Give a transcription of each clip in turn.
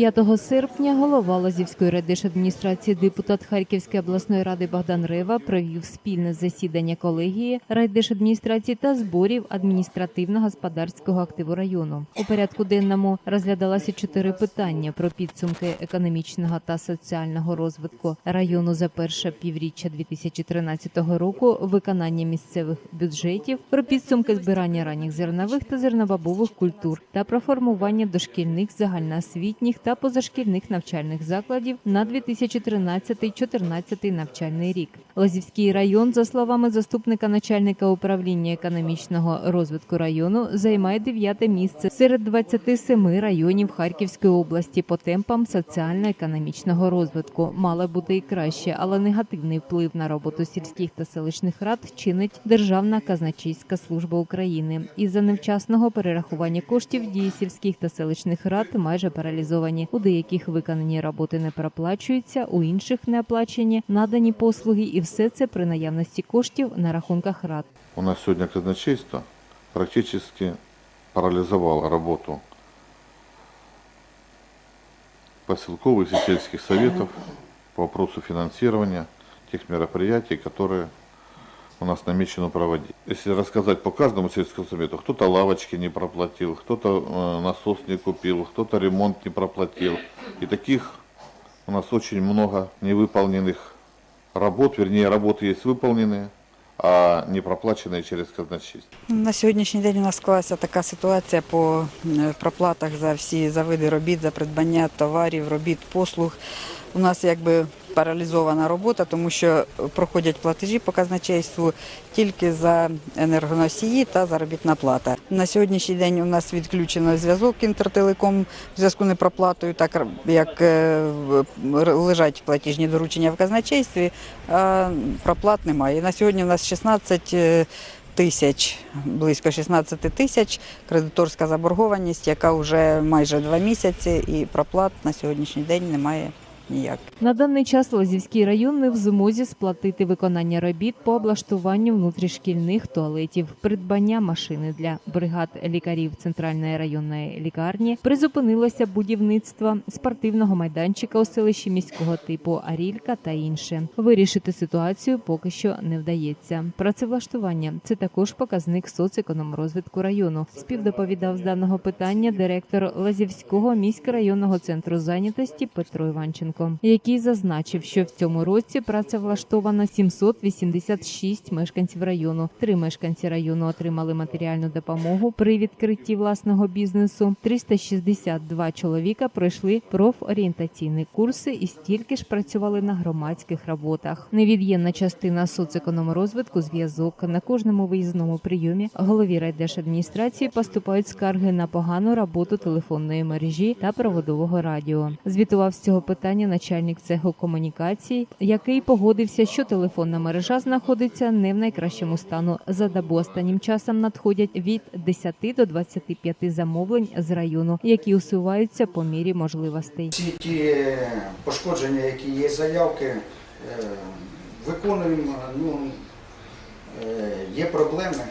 5 серпня голова Лазівської райдержадміністрації, депутат Харківської обласної ради Богдан Рева провів спільне засідання колегії райдержадміністрації та зборів адміністративно-господарського активу району. У порядку денному розглядалося чотири питання про підсумки економічного та соціального розвитку району за перше півріччя 2013 року, виконання місцевих бюджетів, про підсумки збирання ранніх зернових та зернобабових культур та про формування дошкільних, загальноосвітніх та позашкільних навчальних закладів на 2013-2014 навчальний рік. Лазівський район, за словами заступника начальника управління економічного розвитку району, займає дев'яте місце серед 27 районів Харківської області по темпам соціально-економічного розвитку. Мало бути і краще, але негативний вплив на роботу сільських та селищних рад чинить Державна казначейська служба України. Із-за невчасного перерахування коштів дії сільських та селищних рад майже паралізовані. У деяких виконані роботи не проплачуються, у інших не оплачені надані послуги, і все це при наявності коштів на рахунках рад. У нас сегодня казначейство практически парализовало работу поселковых и сельских советов по вопросу финансирования тех мероприятий, которые у нас намечено проводить. Если рассказать по каждому сельскому совету, кто-то лавочки не проплатил, кто-то э, насос не купил, кто-то ремонт не проплатил. И таких у нас очень много невыполненных работ, вернее, работы есть выполненные, а не проплаченные через казначейство. На сьогоднішній день у нас склалася така ситуація по е, проплатах за всі за види робіт, за придбання товарів, робіт, послуг. У нас якби паралізована робота, тому що проходять платежі по казначейству тільки за енергоносії та заробітна плата. На сьогоднішній день у нас відключено зв'язок інтертелеком в зв'язку непроплатою, так як е, лежать платіжні доручення в казначействі, а проплат немає. На сьогодні у нас 16 е, тисяч, близько 16 тисяч кредиторська заборгованість, яка вже майже два місяці, і проплат на сьогоднішній день немає ніяк. На даний час Лозівський район не в змозі сплатити виконання робіт по облаштуванню внутрішкільних туалетів, придбання машини для бригад лікарів центральної районної лікарні. Призупинилося будівництво спортивного майданчика у селищі міського типу Арілька та інше. Вирішити ситуацію поки що не вдається. Працевлаштування це також показник соцекономрозвитку району. Співдоповідав з даного питання директор Лазівського міськрайонного центру зайнятості Петро Іванченко, який зазначив, що в цьому році працевлаштовано 786 мешканців району. Три мешканці району отримали матеріальну допомогу при відкритті власного бізнесу. 362 чоловіка пройшли профорієнтаційні курси і стільки ж працювали на громадських роботах. Невід'ємна частина соцекономрозвитку зв'язок на кожному виїзному прийомі голові райдержадміністрації поступають скарги на погану роботу телефонної мережі та проводового радіо. Звітував з цього питання начальник цеху комунікацій, який погодився, що телефонна мережа знаходиться не в найкращому стану. За добу останнім часом надходять від 10 до 25 замовлень з району, які усуваються по мірі можливостей. Всі ті пошкодження, які є заявки, е, виконуємо. Ну, е, є проблеми,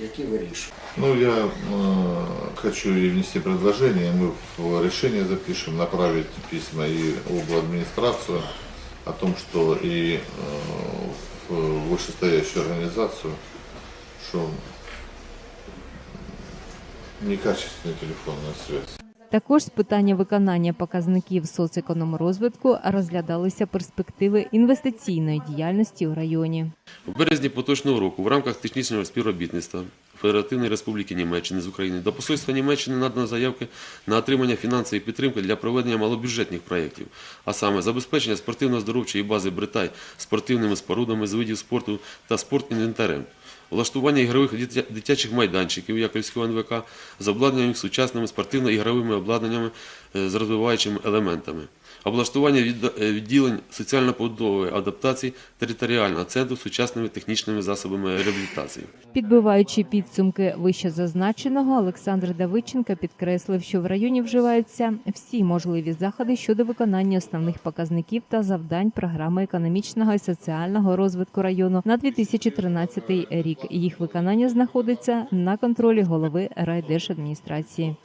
які вирішуємо. Ну, я э, хочу и внести предложение, мы в решение запишем, направить письма и в администрацию о том, что и э, в вышестоящую организацию, что некачественная телефонная связь. Також з питання виконання показників соцекономрозвитку розглядалися перспективи інвестиційної діяльності у районі. У березні поточного року в рамках технічного співробітництва Федеративної Республіки Німеччини з України до посольства Німеччини надано заявки на отримання фінансової підтримки для проведення малобюджетних проєктів, а саме забезпечення спортивно-здоровчої бази Бритай спортивними спорудами з видів спорту та спортінвентарем, влаштування ігрових дитя- дитячих майданчиків Яковського НВК з обладнанням сучасними спортивно-ігровими обладнаннями е, з розвиваючими елементами. Облаштування е, відділень соціально-побудової адаптації територіального центру сучасними технічними засобами реабілітації. Підбиваючи підсумки вище зазначеного, Олександр Давидченко підкреслив, що в районі вживаються всі можливі заходи щодо виконання основних показників та завдань програми економічного і соціального розвитку району на 2013 рік. Їх виконання знаходиться на контролі голови райдержадміністрації.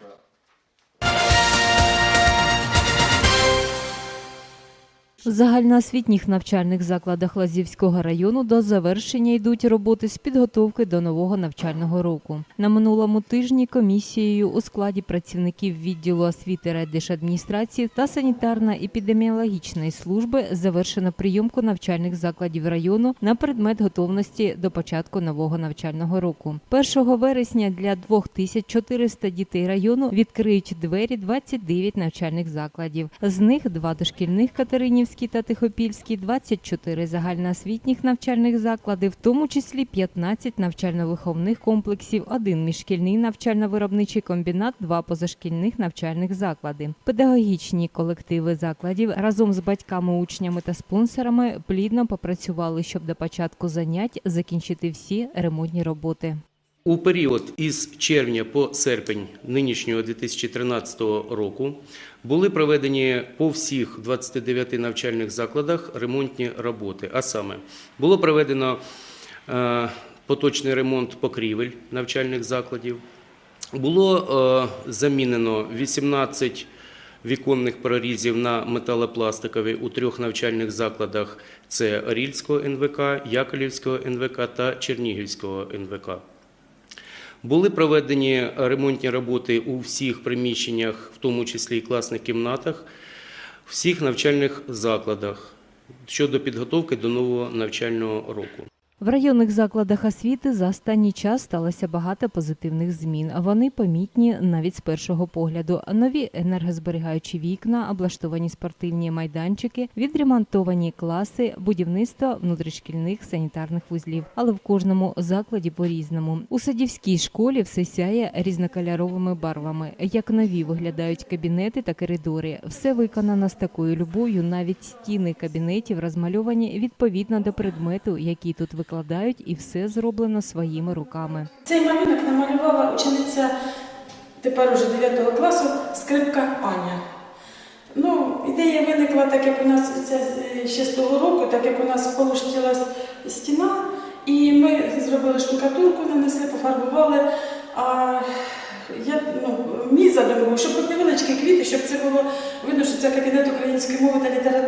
В загальноосвітніх навчальних закладах Лазівського району до завершення йдуть роботи з підготовки до нового навчального року. На минулому тижні комісією у складі працівників відділу освіти райдержадміністрації та санітарно-епідеміологічної служби завершено прийомку навчальних закладів району на предмет готовності до початку нового навчального року. 1 вересня для 2400 дітей району відкриють двері 29 навчальних закладів. З них два дошкільних Катеринівський та Тихопільський, 24 загальноосвітніх навчальних заклади, в тому числі 15 навчально-виховних комплексів, один міжшкільний навчально-виробничий комбінат, два позашкільних навчальних заклади. Педагогічні колективи закладів разом з батьками, учнями та спонсорами плідно попрацювали, щоб до початку занять закінчити всі ремонтні роботи. У період із червня по серпень нинішнього 2013 року були проведені по всіх 29 навчальних закладах ремонтні роботи. А саме було проведено е, поточний ремонт покрівель навчальних закладів, було е, замінено 18 віконних прорізів на металопластикові у трьох навчальних закладах: це Орільського НВК, Яковлівського НВК та Чернігівського НВК. Були проведені ремонтні роботи у всіх приміщеннях, в тому числі і класних кімнатах, всіх навчальних закладах щодо підготовки до нового навчального року. В районних закладах освіти за останній час сталося багато позитивних змін. Вони помітні навіть з першого погляду. Нові енергозберігаючі вікна, облаштовані спортивні майданчики, відремонтовані класи, будівництво внутрішкільних санітарних вузлів. Але в кожному закладі по-різному. У садівській школі все сяє різнокольоровими барвами. Як нові виглядають кабінети та коридори. Все виконано з такою любов'ю. Навіть стіни кабінетів розмальовані відповідно до предмету, який тут викладають, і все зроблено своїми руками. Цей малюнок намалювала учениця тепер уже 9 класу скрипка Аня. Ну, ідея виникла, так як у нас це ще з того року, так як у нас полушкілась стіна, і ми зробили штукатурку, нанесли, пофарбували. А я, ну, мій задум був, щоб невеличкі квіти, щоб це було видно, що це кабінет української мови та літератури.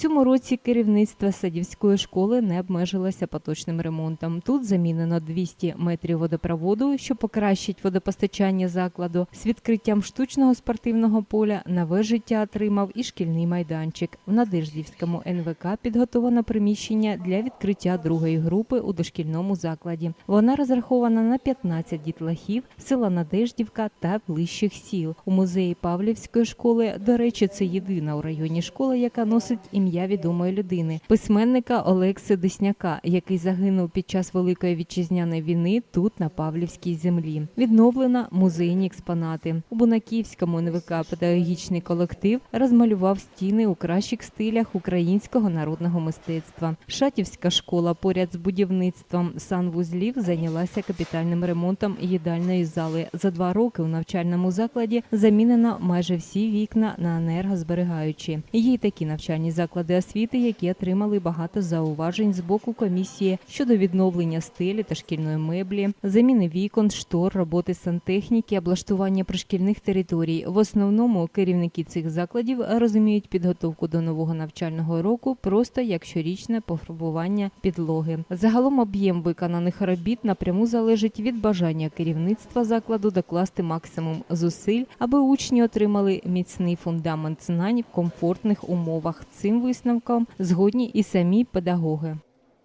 Цьому році керівництво садівської школи не обмежилося поточним ремонтом. Тут замінено 200 метрів водопроводу, що покращить водопостачання закладу. З відкриттям штучного спортивного поля нове життя отримав і шкільний майданчик. В Надеждівському НВК підготовлено приміщення для відкриття другої групи у дошкільному закладі. Вона розрахована на 15 дітлахів села Надеждівка та ближчих сіл. У музеї Павлівської школи, до речі, це єдина у районі школа, яка носить ім'я відомої людини, письменника Олекси Десняка, який загинув під час Великої вітчизняної війни тут на Павлівській землі. Відновлено музейні експонати. У Бунаківському НВК педагогічний колектив розмалював стіни у кращих стилях українського народного мистецтва. Шатівська школа поряд з будівництвом санвузлів зайнялася капітальним ремонтом їдальної зали. За два роки у навчальному закладі замінено майже всі вікна на енергозберігаючі. Є й такі навчальні заклади освіти, які отримали багато зауважень з боку комісії щодо відновлення стелі та шкільної меблі, заміни вікон, штор, роботи сантехніки, облаштування пришкільних територій. В основному керівники цих закладів розуміють підготовку до нового навчального року просто як щорічне пофарбування підлоги. Загалом об'єм виконаних робіт напряму залежить від бажання керівництва закладу докласти максимум зусиль, аби учні отримали міцний фундамент знань в комфортних умовах. Цим висновком згодні і самі педагоги.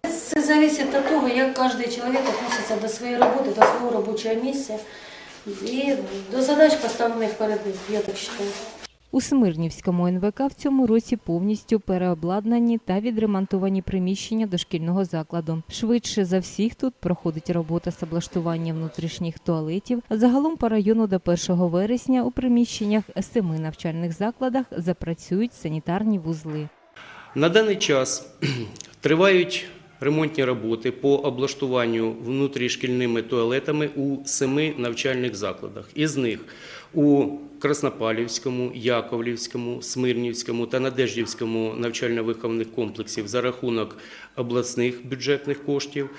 Це залежить від того, як кожен чоловік відноситься до своєї роботи, до свого робочого місця і до задач, поставлених перед ним, я так вважаю. У Смирнівському НВК в цьому році повністю переобладнані та відремонтовані приміщення дошкільного закладу. Швидше за всіх тут проходить робота з облаштування внутрішніх туалетів. Загалом по району до 1 вересня у приміщеннях семи навчальних закладах запрацюють санітарні вузли. На даний час тривають ремонтні роботи по облаштуванню внутрішкільними туалетами у семи навчальних закладах. Із них у Краснопалівському, Яковлівському, Смирнівському та Надеждівському навчально-виховних комплексів за рахунок обласних бюджетних коштів.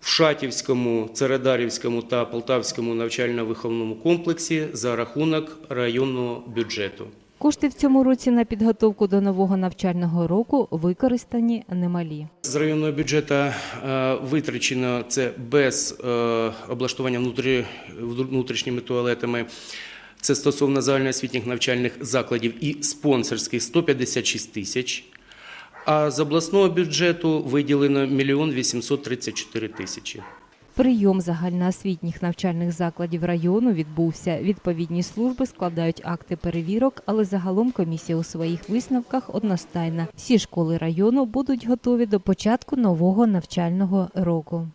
В Шатівському, Царадарівському та Полтавському навчально-виховному комплексі за рахунок районного бюджету. Кошти в цьому році на підготовку до нового навчального року використані немалі. З районного бюджету е, витрачено це без е, облаштування внутрі- внутрішніми туалетами. Це стосовно загальноосвітніх навчальних закладів і спонсорських 156 тисяч. А з обласного бюджету виділено 1 мільйон 834 тисячі. Прийом загальноосвітніх навчальних закладів району відбувся. Відповідні служби складають акти перевірок, але загалом комісія у своїх висновках одностайна. Всі школи району будуть готові до початку нового навчального року.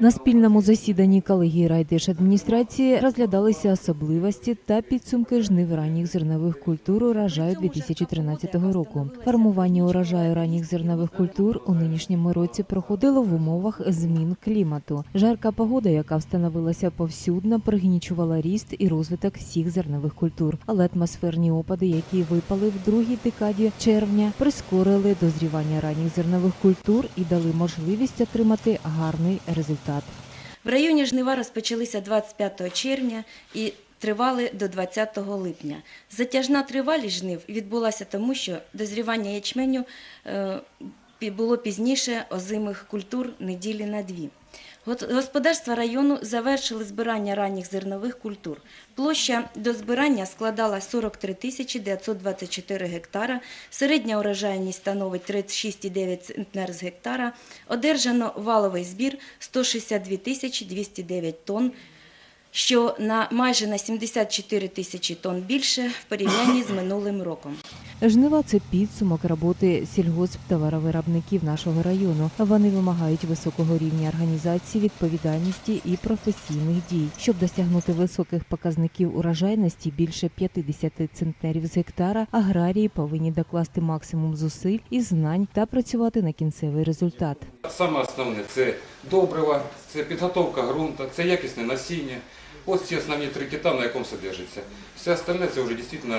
На спільному засіданні колегії райдержадміністрації розглядалися особливості та підсумки жнив ранніх зернових культур урожаю 2013 року. Формування урожаю ранніх зернових культур у нинішньому році проходило в умовах змін клімату. Жарка погода, яка встановилася повсюдно, пригнічувала ріст і розвиток всіх зернових культур. Але атмосферні опади, які випали в другій декаді червня, прискорили дозрівання ранніх зернових культур і дали можливість отримати гарний результат. В районі жнива розпочалися 25 червня і тривали до 20 липня. Затяжна тривалість жнив відбулася тому, що дозрівання ячменю е, було пізніше озимих культур неділі на дві. Господарства району завершили збирання ранніх зернових культур. Площа до збирання складала 43 тисячі 924 гектара, середня урожайність становить 36,9 центнер з гектара, одержано валовий збір 162 тисячі 209 тонн, що на майже на 74 тисячі тонн більше в порівнянні з минулим роком. Жнива це підсумок роботи сільгосптоваровиробників нашого району. Вони вимагають високого рівня організації, відповідальності і професійних дій. Щоб досягнути високих показників урожайності більше 50 центнерів з гектара, аграрії повинні докласти максимум зусиль і знань та працювати на кінцевий результат. Саме основне це добрива, це підготовка ґрунту, це якісне насіння. Ось ці основні три кита, на якому содержиться. Все остальне це вже дійсно,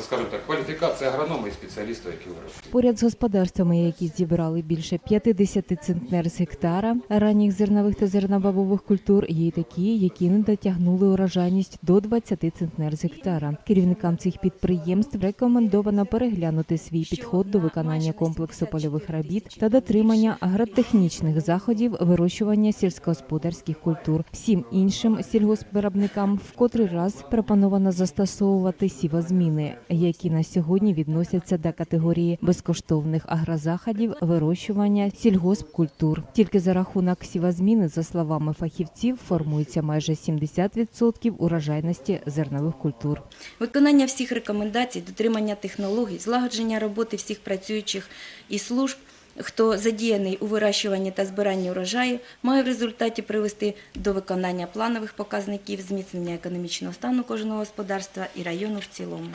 скажімо так, кваліфікація агронома і спеціаліста, які вирощують. Поряд з господарствами, які зібрали більше 50 центнер з гектара ранніх зернових та зернобабових культур, є й такі, які не дотягнули урожайність до 20 центнер з гектара. Керівникам цих підприємств рекомендовано переглянути свій підход до виконання комплексу польових робіт та дотримання агротехнічних заходів вирощування сільськогосподарських культур. Всім іншим сільгоспвиробникам в котрий раз пропоновано застосовувати сівозміни, які на сьогодні відносяться до категорії безкоштовних агрозаходів вирощування сільгоспкультур. Тільки за рахунок сівозміни, за словами фахівців, формується майже 70% урожайності зернових культур. Виконання всіх рекомендацій, дотримання технологій, злагодження роботи всіх працюючих і служб, хто задіяний у вирощуванні та збиранні урожаю, має в результаті привести до виконання планових показників, зміцнення економічного стану кожного господарства і району в цілому.